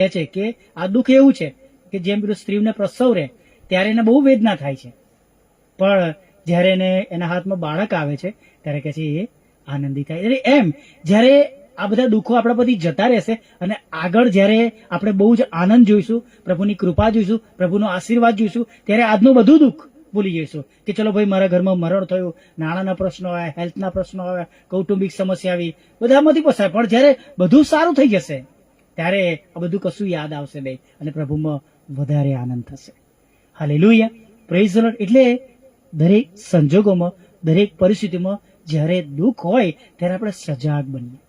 કહે છે કે આ દુઃખ એવું છે કે જેમ પેલું સ્ત્રીને પ્રસવ રહે, ત્યારે એને બહુ વેદના થાય છે. પણ જ્યારે એને એના હાથમાં બાળક આવે છે, ત્યારે કહે છે એ આનંદી થાય. એટલે એમ, જ્યારે આ બધા દુઃખો આપણા પરથી જતા રહેશે અને આગળ જ્યારે આપણે બહુ જ આનંદ જોઈશું, પ્રભુની કૃપા જોઈશું, પ્રભુનો આશીર્વાદ જોઈશું, ત્યારે આજનું બધું દુઃખ ભૂલી જઈશું કે ચલો ભાઈ મારા ઘરમાં મરણ થયું, નાણાંના પ્રશ્નો આવ્યા, હેલ્થના પ્રશ્નો આવ્યા, કૌટુંબિક સમસ્યા આવી, બધામાંથી પસાર. પણ જ્યારે બધું સારું થઈ જશે ત્યારે આ બધું કશું યાદ આવશે નહીં અને પ્રભુમાં વધારે આનંદ થશે. હાલેલુયા પ્રેઝ ધ લોર્ડ એટલે દરેક સંજોગોમાં, દરેક પરિસ્થિતિમાં જ્યારે દુઃખ હોય, ત્યારે આપણે સજાગ બનીએ.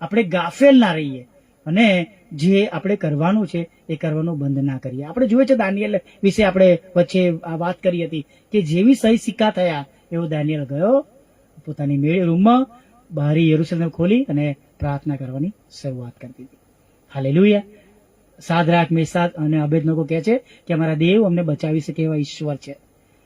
આપણે ગાફેલ ના રહીએ. અને જે આપણે કરવાનું છે, એ કરવાનું બંધ ના કરીએ. આપણે જોઈએ છે દાનિયલ વિશે આપણે વચ્ચે વાત કરી હતી કે જેવી સહી સિક્કા થયા, એવો દાનિયલ ગયો પોતાની મેળ રૂમમાં, બહારી યરુસલેમ ખોલી અને પ્રાર્થના કરવાની શરૂઆત કરી દીધી. હાલેલુયા. સાદરાક મેસાદ અને અભેદનગો કહે છે કે અમારા દેવ અમને બચાવી શકે એવા ઈશ્વર છે.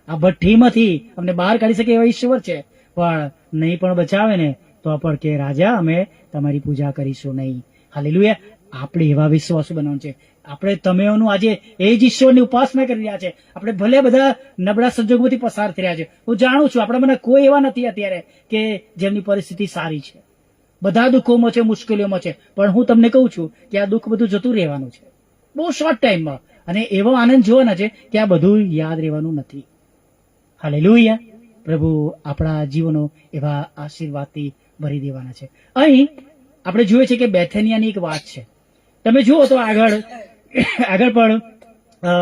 આ ભઠ્ઠીમાંથી અમને બહાર કાઢી શકે એવા ઈશ્વર છે. પણ નહીં પણ બચાવે ને, તો પણ કે, રાજા, અમે તમારી પૂજા કરીશું નહીં. હાલેલુયા. આપણે એવા વિશ્વાસો બનાવવાનું છે. આપણે તમેઓનું આજે એ જ ઈશ્વરની ઉપાસના કરી રહ્યા છે. આપણે ભલે બધા નબળા સંજોગોમાંથી પસાર થઈ રહ્યા છે. હું જાણું છું, આપણા મને કોઈ એવા નથી અત્યારે કે જેમની પરિસ્થિતિ સારી છે. બધા દુઃખોમાં છે, મુશ્કેલીઓમાં છે. પણ હું તમને કહું છું કે આ દુઃખ બધું જતું રહેવાનું છે. બહુ શોર્ટ ટાઈમમાં અને એવો આનંદ જોવાના છે કે આ બધું યાદ રહેવાનું નથી. હાલે લોહિયા પ્રભુ આપણા જીવનો એવા આશીર્વાદથી ભરી દેવાના છે. અહીં આપણે જોઈએ છે કે બેથેનિયાની એક વાત છે. તમે જુઓ તો આગળ આગળ પણ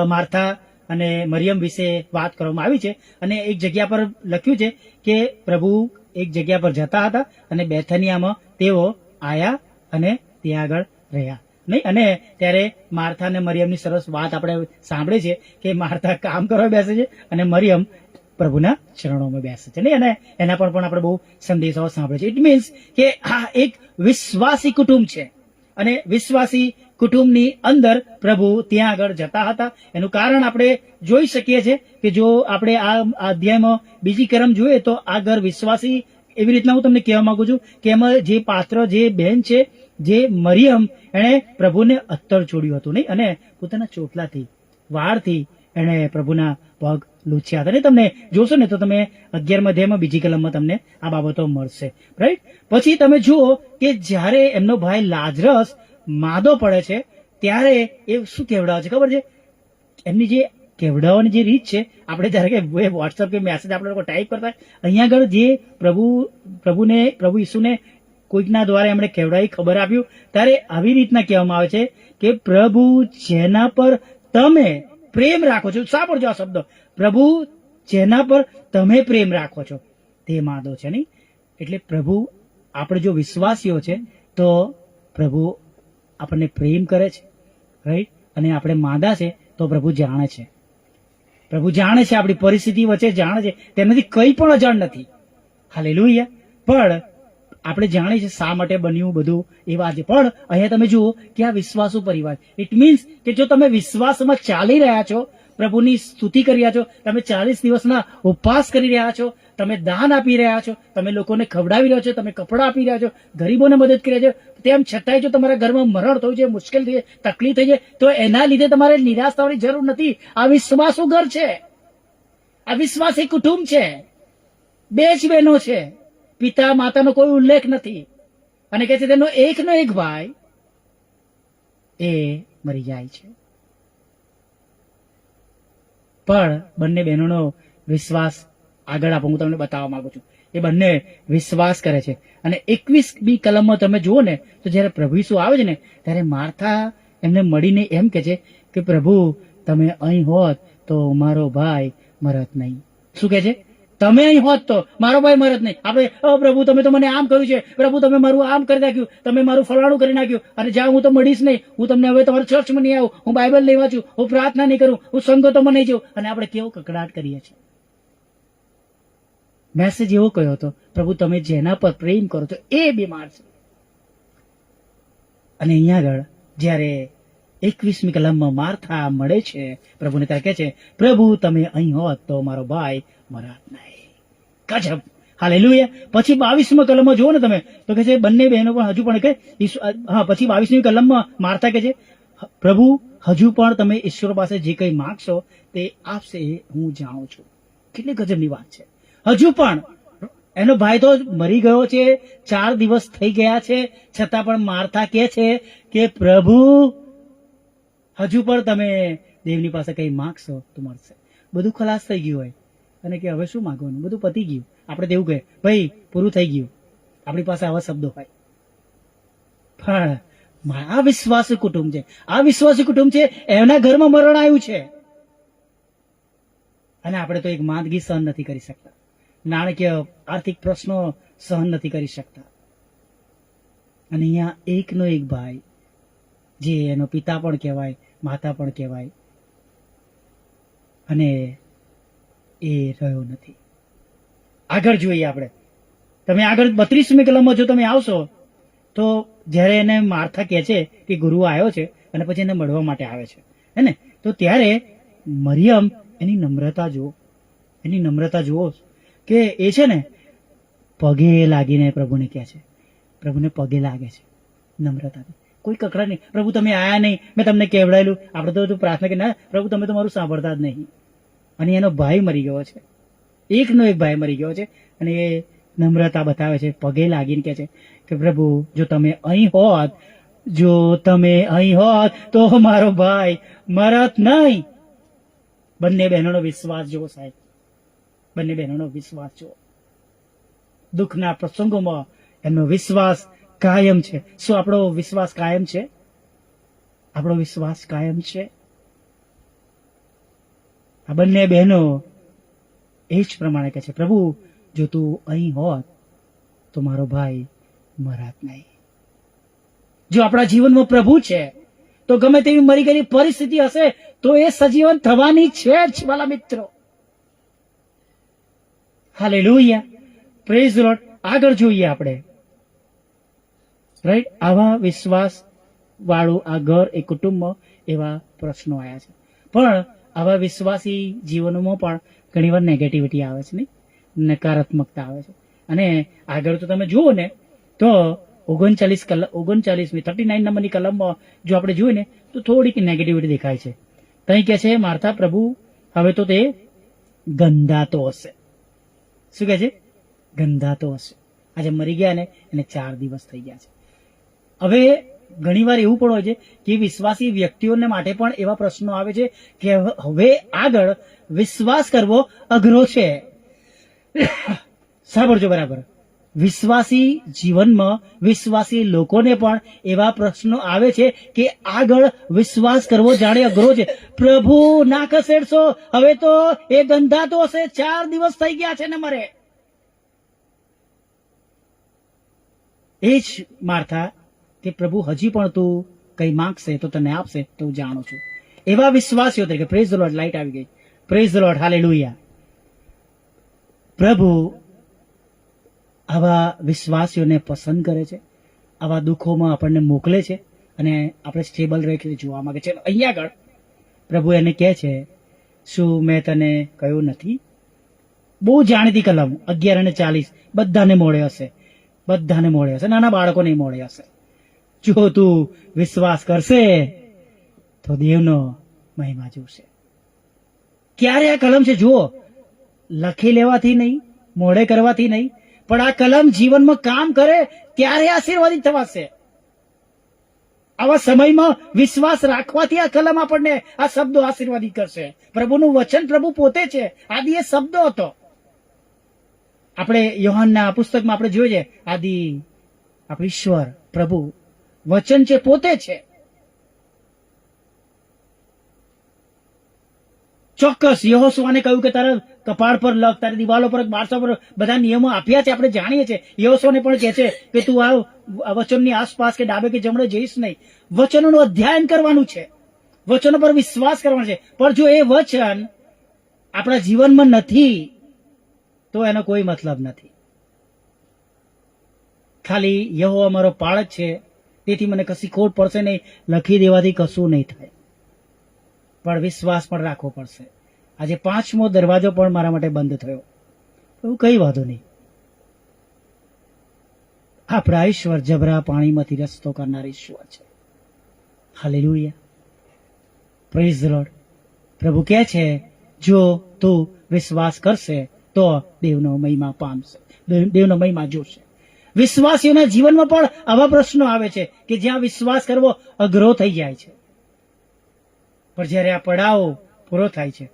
માર્થા અને મરિયમ વિશે વાત કરવામાં આવી છે. અને એક જગ્યા પર લખ્યું છે કે પ્રભુ એક જગ્યા પર જતા હતા અને બેથેનિયામાં તેઓ આયા અને ત્યાં આગળ રહ્યા. નહીં? અને ત્યારે માર્થા અને મરિયમની સરસ વાત આપણે સાંભળે છે કે માર્થા કામ કરવા બેસે છે અને મરિયમ પ્રભુના ચરણોમાં બેસે છે. નહીં? અને એના પર પણ આપણે બહુ સંદેશાઓ સાંભળે છે. ઇટ મીન્સ કે આ એક વિશ્વાસી કુટુંબ છે. અને વિશ્વાસી કુટુંબની અંદર પ્રભુ ત્યાં આગળ જતા હતા. એનું કારણ આપણે જોઈ શકીએ છીએ કે જો આપણે આ અધ્યાયમાં બીજી કરમ જોઈએ તો આ ઘર વિશ્વાસી એવી રીતના હું તમને કહેવા માંગુ છું કે એમાં જે પાત્ર, જે બેન છે, જે મરિયમ, એણે પ્રભુને અત્તર છોડ્યું હતું, નહીં? અને પોતાના ચોટલાથી વાળથી એણે પ્રભુના પગ લૂછ્યા હતા અને તમને જોશો ને તો તમે અગિયારમાં અધ્યાયમાં બીજી કલમમાં તમને આ બાબતો મળશે રાઈટ પછી તમે જુઓ કે જ્યારે એમનો ભાઈ લાજરસ માદો પડે છે, ત્યારે એ શું કહેવડાવે છે? ખબર છે? એમની જે કેવડાવવાની જે રીત છે આપણે જ્યારે કે વોટ્સઅપ કે મેસેજ આપણે લોકો ટાઈપ કરતા હોય, અહીંયા આગળ જે પ્રભુ પ્રભુને પ્રભુ ઈસુને કોઈકના દ્વારા એમણે કેવડાવી ખબર આપ્યું ત્યારે આવી રીતના કહેવામાં આવે છે કે પ્રભુ જેના પર તમે પ્રેમ રાખો છો. સાંભળજો આ શબ્દ. પ્રભુ જેના પર તમે પ્રેમ રાખો છો. તે માદો છે નહીં? એટલે પ્રભુ આપણે જો વિશ્વાસીઓ છે તો પ્રભુ આપણને પ્રેમ કરે છે રાઈટ અને આપણે માદા છે તો પ્રભુ જાણે છે. પ્રભુ જાણે છે આપણી પરિસ્થિતિ વચ્ચે જાણે છે. તેનાથી કંઈ પણ અજાણ નથી. હાલે પણ આપણે જાણીએ છીએ શા માટે બન્યું બધું એ વાત છે. પણ અહીંયા તમે જુઓ કે આ વિશ્વાસુ પરિવાર ઇટ મીન્સ કે જો તમે વિશ્વાસમાં ચાલી રહ્યા છો પ્રભુની સ્તુતિ કરી રહ્યા છો. તમે ચાલીસ દિવસના ઉપવાસ કરી રહ્યા છો. તમે દાન આપી રહ્યા છો. તમે લોકોને ખવડાવી રહ્યા છો. તમે કપડાં આપી રહ્યા છો. ગરીબોને મદદ કરી રહ્યા છો. તેમ છતાંય જો તમારા ઘરમાં મરણ થયું છે, મુશ્કેલ થઈ જાય, તકલીફ થઈ જાય, તો એના લીધે તમારે નિરાશ થવાની જરૂર નથી. આ વિશ્વાસુ ઘર છે. આ વિશ્વાસી કુટુંબ છે. બે જ બહેનો છે. પિતા, માતાનો કોઈ ઉલ્લેખ નથી. અને કહે છે, તેનો એકનો એક ભાઈ એ મરી જાય છે. પણ બંને બહેનોનો વિશ્વાસ આગળ આપો, હું તમને બતાવવા માંગુ છું. એ બંને વિશ્વાસ કરે છે. અને એકવીસમી કલમમાં તમે જુઓ ને, તો જ્યારે પ્રભુ ઈસુ આવે છે ને, ત્યારે માર્થા એમને મળીને એમ કે છે કે, પ્રભુ, તમે અહીં હોત તો મારો ભાઈ મરત નહીં. શું કે છે? તમે અહીં હોત તો મારો ભાઈ મરત નહીં. આપણે પ્રભુ, તમે તો મને આમ કહ્યું છે. પ્રભુ, તમે મારું આમ કરી નાખ્યું. તમે મારું ફલાણું કરી નાખ્યું. અને જ્યાં હું તો મળીશ નહીં, હું તમને હવે તમારા ચર્ચમાં નહીં આવું. હું બાઇબલ નહીં વાંચું હું પ્રાર્થના નહીં કરું. હું સંગતોમાં નહીં જઉં. અને આપણે કેવો કકડાટ કરીએ છીએ. મેસેજ એવો કયો હતો, પ્રભુ, તમે જેના પર પ્રેમ કરો છો, એ બીમાર છે. અને અહીંયા આગળ જ્યારે એકવીસમી કલમમાં માર્થા મળે છે. પ્રભુને ત્યારે કહે છે, પ્રભુ, તમે અહીં હોત તો મારો ભાઈ મરત નહીં. ગજબ. હાલેલુયા. પછી બાવીસમાં કલમમાં જુઓ ને તમે, તો કે છે, બંને બહેનો પણ હજુ પણ કે હા, પછી બાવીસમી કલમમાં માર્થા કે છે, પ્રભુ, હજુ પણ તમે ઈશ્વર પાસે જે કંઈ માગશો તે આપશે, હું જાણું છું. કેટલી ગજબની વાત છે. હજુ પણ એનો ભાઈ તો મરી ગયો છે, ચાર દિવસ થઈ ગયા છે, છતાં પણ મારથા કે છે કે, પ્રભુ હજુ પણ તમે દેવની પાસે કંઈ માંગશો તો મળશે. બધું ખલાસ થઈ ગયું હોય. અને કે હવે શું માગવાનું? બધું પતી ગયું. આપણે તેવું કહે, ભાઈ, પૂરું થઈ ગયું. આપણી પાસે આવા શબ્દો હોય. પણ આ વિશ્વાસી કુટુંબ છે. આ વિશ્વાસી કુટુંબ છે, એના ઘરમાં મરણ આવ્યું છે. અને આપણે તો એક માંદગી સહન નથી કરી શકતા. નાણાકીય આર્થિક પ્રશ્નો સહન નથી કરી શકતા. અને અહીંયા એકનો એક ભાઈ જે એનો પિતા પણ કહેવાય, માતા પણ કહેવાય. અને એ રહ્યો નથી. આગળ જોઈએ આપણે. તમે આગળ બત્રીસમી કલમમાં જો તમે આવશો, તો જ્યારે એને માર્થા કહે છે કે ગુરુ આવ્યો છે અને પછી એને મળવા માટે આવે છે. હે ને? તો ત્યારે મરિયમ એની નમ્રતા જુઓ. એની નમ્રતા જુઓ કે એ છે ને, પગે લાગીને પ્રભુને કહે છે. પ્રભુને પગે લાગે છે નમ્રતાથી. કોઈ કકડા નહીં. પ્રભુ, તમે આયા નહીં. મેં તમને કેવડાયેલું. આપણે તો પ્રાર્થના કે ના, પ્રભુ, તમે તો મારું સાંભળતા જ નહીં. અને એનો ભાઈ મરી ગયો છે. એકનો એક ભાઈ મરી ગયો છે. અને એ નમ્રતા બતાવે છે. પગે લાગીને કહે છે કે, પ્રભુ, જો તમે અહીં હોત, જો તમે અહીં હોત, તો મારો ભાઈ મરત નહીં. બંને બહેનોનો વિશ્વાસ જુઓ સાહેબ. બંને બહેનોનો વિશ્વાસ જુઓ. દુઃખના પ્રસંગોમાં એમનો વિશ્વાસ કાયમ છે. શું આપણો વિશ્વાસ કાયમ છે? આપણો વિશ્વાસ કાયમ છે. આ બંને બહેનો એ જ પ્રમાણે કહે છે, પ્રભુ, જો તું અહીં હોત, તો મારો ભાઈ મરાત નહીં. જો આપણા જીવનમાં પ્રભુ છે, તો ગમે તેવી મરી ગયેલી પરિસ્થિતિ હશે, તો એ સજીવન થવાની છે જ, વાલા મિત્રો. હાલેલુયા. પ્રેઝ લોર્ડ આગળ જોઈએ આપણે. રાઈટ આવા વિશ્વાસ વાળું આ ઘર, એ કુટુંબમાં એવા પ્રશ્નો આવ્યા છે. પણ આવા વિશ્વાસી જીવનોમાં પણ ઘણીવાર નેગેટિવિટી આવે છે, નહીં? નકારાત્મકતા આવે છે. અને આગળ તો તમે જુઓ ને, તો ઓગણચાલીસ કલમ ઓગણચાલીસમી થર્ટી નાઇન નંબરની કલમમાં જો આપણે જોઈએ ને, તો થોડીક નેગેટિવિટી દેખાય છે. તઈ કે છે મારતા પ્રભુ, હવે તો તે ગંધાતો હશે. શું કહે છે? ગંધાતો હશે. આજે મરી ગયા ને, એને ચાર દિવસ થઈ ગયા છે. હવે ઘણીવાર એવું પણ હોય છે કે વિશ્વાસી વ્યક્તિઓને માટે પણ એવા પ્રશ્નો આવે છે કે હવે આગળ વિશ્વાસ કરવો અઘરો છે. સાંભળજો બરાબર. વિશ્વાસી જીવનમાં વિશ્વાસી લોકોને પણ એવા પ્રશ્નો આવે છે કે આગળ વિશ્વાસ કરવો જાણે અઘરો છે. પ્રભુ ના ખસેડશો હવે તો એ ગંધાતો હશે. ચાર દિવસ થઈ ગયા છે ને મારે. એ જ માર્થા કે પ્રભુ હજી પણ તું કઈ માંગશે તો તને આપશે તો હું જાણું છું. એવા વિશ્વાસીઓ તરીકે પ્રેઝ ધ લાઈટ આવી ગઈ. પ્રેઝ ધ લોર્ડ હાલે પ્રભુ આવા વિશ્વાસીઓને પસંદ કરે છે. આવા દુઃખોમાં આપણને મોકલે છે અને આપણે સ્ટેબલ રહી જોવા માંગે છે. અહીંયા આગળ પ્રભુ એને કહે છે, શું મેં તને કહ્યું નથી? બહુ જાણીતી કલમ, અગિયાર અને ચાલીસ, બધાને મોડે હશે. બધાને મોડે હશે. નાના બાળકોને મોડે હશે. જો તું વિશ્વાસ કરશે, તો દેવનો મહિમા જોશે. ક્યારે આ કલમ છે? જુઓ, લખી લેવાથી નહીં, મોડે કરવાથી નહીં, પણ આ કલમ જીવનમાં કામ કરે ત્યારે આશીર્વાદિત થવાશે. આવા સમયમાં વિશ્વાસ રાખવાથી આ કલમ આપણને આ શબ્દો આશીર્વાદિત કરશે. પ્રભુનું વચન પ્રભુ પોતે છે. આદિ એ શબ્દો હતો. આપણે યોહાનના પુસ્તકમાં આપણે જોઈએ આદિ આપણે ઈશ્વર પ્રભુ વચન છે પોતે છે, ચોક્કસ યહોસવાને કહ્યું કે તારા કપાળ પર લખ તારી દિવાલો પર બારસો પર બધા નિયમો આપ્યા છે, આપણે જાણીએ છીએ. યહોસવાને પણ કહે છે કે તું આ વચનની આસપાસ કે ડાબે કે જમણે જઈશ નહીં. વચનોનું અધ્યયન કરવાનું છે. વચનો પર વિશ્વાસ કરવાનો છે. પણ જો એ વચન આપણા જીવનમાં નથી, તો એનો કોઈ મતલબ નથી. ખાલી યહો અમારો પાળક છે તેથી મને કશી ખોટ પડશે નહીં. લખી દેવાથી કશું નહીં થાય. પણ વિશ્વાસ પણ રાખવો પડશે. આજે પાંચમો દરવાજો પણ મારા માટે બંધ થયો. એવું કઈ વાંધો નહીં. આપણા ઈશ્વર જબરા પાણીમાંથી રસ્તો કરનાર ઈશ્વર છે. હાલેલુયા. પ્રેઝ લોર્ડ પ્રભુ કહે છે, જો તું વિશ્વાસ કરશે, તો દેવનો મહિમા પામશે. દેવ- દેવનો મહિમા જોશે. વિશ્વાસીઓના જીવનમાં પણ આવા પ્રશ્નો આવે છે કે જ્યાં વિશ્વાસ કરવો અઘરો થઈ જાય છે. પણ જ્યારે આ પડાવો પૂરો થાય છે,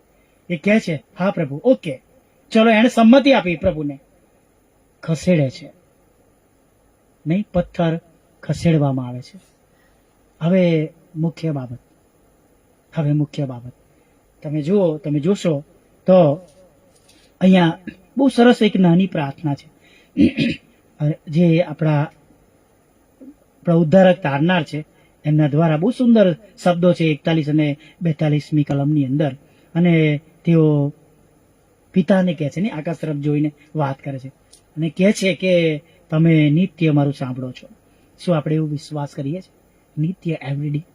એ કહે છે, હા, પ્રભુ, ઓકે. ચલો એને સંમતિ આપી પ્રભુને. ખસેડે છે. નહીં, પથ્થર ખસેડવામાં આવે છે. હવે મુખ્ય બાબત. હવે મુખ્ય બાબત. તમે જુઓ, તમે જોશો, તો અહીંયા બહુ સરસ એક નાની પ્રાર્થના છે. જે આપણા આપણા ઉદ્ધારક તારનાર છે, એમના દ્વારા બહુ સુંદર શબ્દો છે, એકતાલીસ અને બેતાલીસમી કલમની અંદર. અને તેઓ પિતાને કહે છે ને, આકાશ તરફ જોઈને વાત કરે છે. અને કહે છે કે, તમે નિત્ય મારું સાંભળો છો. શું આપણે એવું વિશ્વાસ કરીએ છીએ? નિત્ય એવરીડે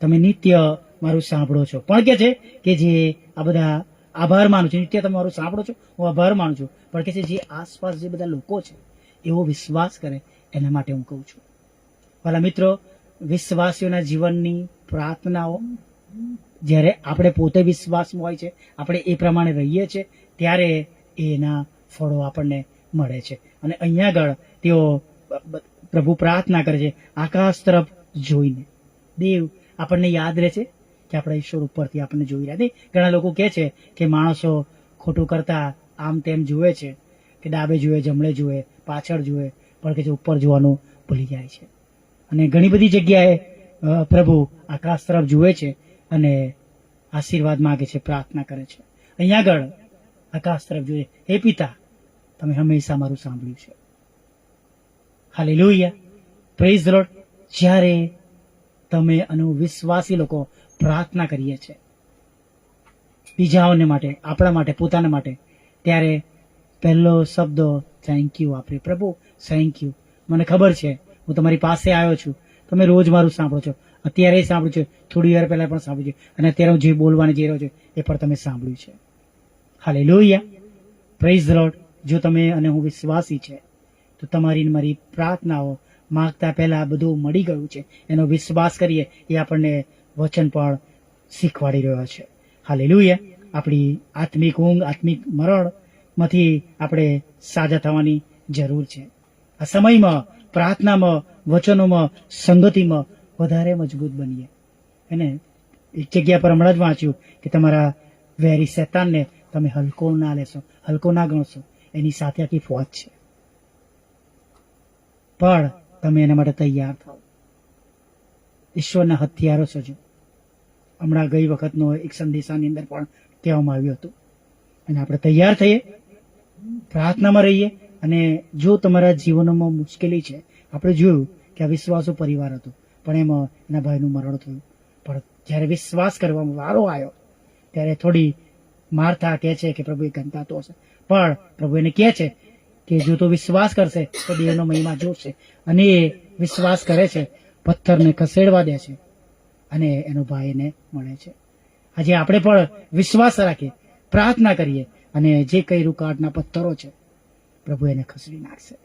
તમે નિત્ય મારું સાંભળો છો. પણ કે છે કે જે આ બધા આભાર માનું છું. નિત્ય તમે મારું સાંભળો છો. હું આભાર માનું છું. પણ કે છે, જે આસપાસ જે બધા લોકો છે, એવો વિશ્વાસ કરે, એના માટે હું કહું છું. વાલા મિત્રો, વિશ્વાસીઓના જીવનની પ્રાર્થનાઓ, જ્યારે આપણે પોતે વિશ્વાસમાં હોય છે, આપણે એ પ્રમાણે રહીએ છીએ ત્યારે એના ફળો આપણને મળે છે. અને અહીંયા આગળ તેઓ પ્રભુ પ્રાર્થના કરે છે, આકાશ તરફ જોઈને. દેવ આપણને યાદ રહે છે કે આપણા ઈશ્વર ઉપરથી આપણને જોઈ રહ્યા. ઘણા લોકો કહે છે કે માણસો ખોટું કરતા આમ તેમ જુએ છે, કે ડાબે જુએ, જમણે જુએ, પાછળ જુએ, પણ કે ઉપર જોવાનું ભૂલી જાય છે. અને ઘણી બધી જગ્યાએ પ્રભુ આકાશ તરફ જુએ છે અને આશીર્વાદ માગે છે, પ્રાર્થના કરે છે. અહીંયા આગળ આકાશ તરફ જોઈએ હે પિતા, તમે હંમેશા મારું સાંભળ્યું છે. હાલેલુયા. પ્રેઝ રોડ જ્યારે તમે અનુવિશ્વાસી વિશ્વાસી લોકો પ્રાર્થના કરીએ છીએ. બીજાઓને માટે, આપણા માટે, પોતાના માટે. ત્યારે પહેલો શબ્દ થેન્ક યુ વાપરે પ્રભુ થેન્ક યુ મને ખબર છે, હું તમારી પાસે આવ્યો છું. તમે રોજ મારું સાંભળો છો. અત્યારે સાંભળ્યું છે. થોડી વાર પહેલા પણ સાંભળ્યું છે. અને અત્યારે હું જે બોલવાની જઈ રહ્યો છું, એ પણ તમે સાંભળ્યું છે. હાલે લોહિયા પ્રેઝ લોડ જો તમે અને હું વિશ્વાસી છે, તો તમારી મારી પ્રાર્થનાઓ માગતા પહેલા બધું મળી ગયું છે. એનો વિશ્વાસ કરીએ એ આપણને વચન પણ શીખવાડી રહ્યો છે. હાલે આપણી આત્મિક ઊંઘ, આત્મિક મરણમાંથી આપણે સાજા થવાની જરૂર છે. આ સમયમાં, પ્રાર્થનામાં, વચનોમાં, સંગતિમાં વધારે મજબૂત બનીએ. અને એક જગ્યા પર હમણાં જ વાંચ્યું કે તમારા વેરી શેતાનને તમે હલકો ના લેશો, હલકો ના ગણશો. એની સાથે આખી ફોજ છે. પણ તમે એના માટે તૈયાર થાઓ. ઈશ્વરના હથિયારો સજો. હમણાં ગઈ વખતનો એક સંદેશાની અંદર પણ કહેવામાં આવ્યું હતું. અને આપણે તૈયાર થઈએ, પ્રાર્થનામાં રહીએ અને જો તમારા જીવનમાં મુશ્કેલી છે, આપણે જોયું કે આ વિશ્વાસુ પરિવાર હતો, પણ એમાં એના ભાઈનું મરણ થયું. પણ જ્યારે વિશ્વાસ કરવામાં વારો આવ્યો, ત્યારે થોડી મારતા કહે છે કે પ્રભુ એ ગંતાતો હશે. પણ પ્રભુ એને કહે છે કે જો તો વિશ્વાસ કરશે, તો દેવનો મહિમા જોશે. અને એ વિશ્વાસ કરે છે, પથ્થરને ખસેડવા દે છે. અને એનો ભાઈ એને મળે છે. આજે આપણે પણ વિશ્વાસ રાખીએ, પ્રાર્થના કરીએ અને જે કઈ રૂકાટના પથ્થરો છે, પ્રભુ એને ખસેડી નાખશે.